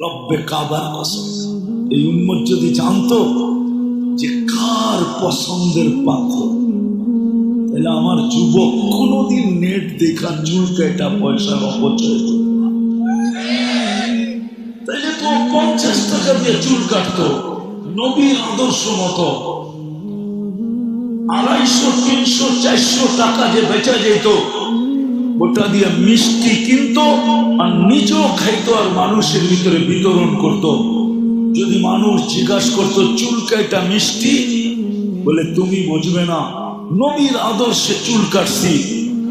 রব্বে কাবার কসম এই যদি জানতো যে কার পছন্দের পাত্র তাহলে আমার যুবক কোনোদিন নেট দেখা চুলকে এটা পয়সার অপচয় না। তো পঞ্চাশ টাকা দিয়ে চুল কাটতো আদর্শ মতো আড়াইশো, তিনশো, চারশো টাকা যে বেচা যেত ওটা দিয়ে মিষ্টি কিনতো আর নিজেও খাইতো আর মানুষের ভিতরে বিতরণ করত। যদি মানুষ জিজ্ঞাসা করতো, চুল কাইটা মিষ্টি? বলে, তুমি বুঝবে না, নবীর আদর্শে চুল কাটছি,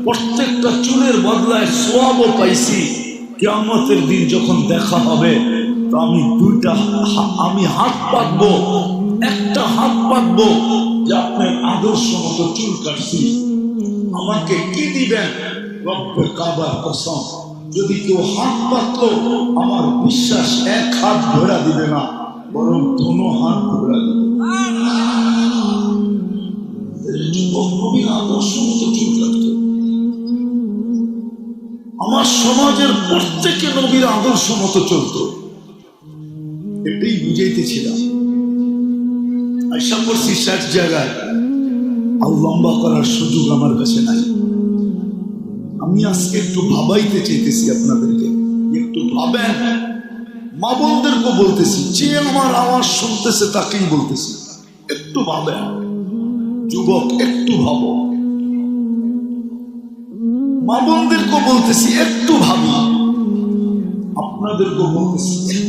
প্রত্যেকটা চুলের বদলায় সোয়াবও পাইছি। কেয়ামতের দিন যখন দেখা হবে, তো আমি দুইটা আমি হাত পাতবো, একটা হাত পাতবো যে আপনার আদর্শ মতো চুল কাটছি। আমাকে কি দিবেন? রব্বে কাবার কসম, যদি কেউ হাত পাতলো, আমার বিশ্বাস এক হাত ধরা দিবে না, বরং দোনো হাত ধরা দিবে। আমার সমাজের প্রত্যেকে নবীর আদর্শ মতো চলতো। এটাই বুঝাইতেছিলাম। আশা করছি ষাট জায়গায় আর লম্বা করার সুযোগ আমার কাছে নাই। আমি আজকে একটু ভাবাইতে চাইতেছি আপনাদেরকে। একটু ভাবেন। মা বোনদেরকে বলতেছি, যে আমার আওয়াজ শুনতেছে তাকেই বলতেছি। একটু ভাবেন। যুবক, একটু ভাবো। মা বোনদেরকে বলতেছি, একটু ভাবি। আপনাদেরকে বলতেছি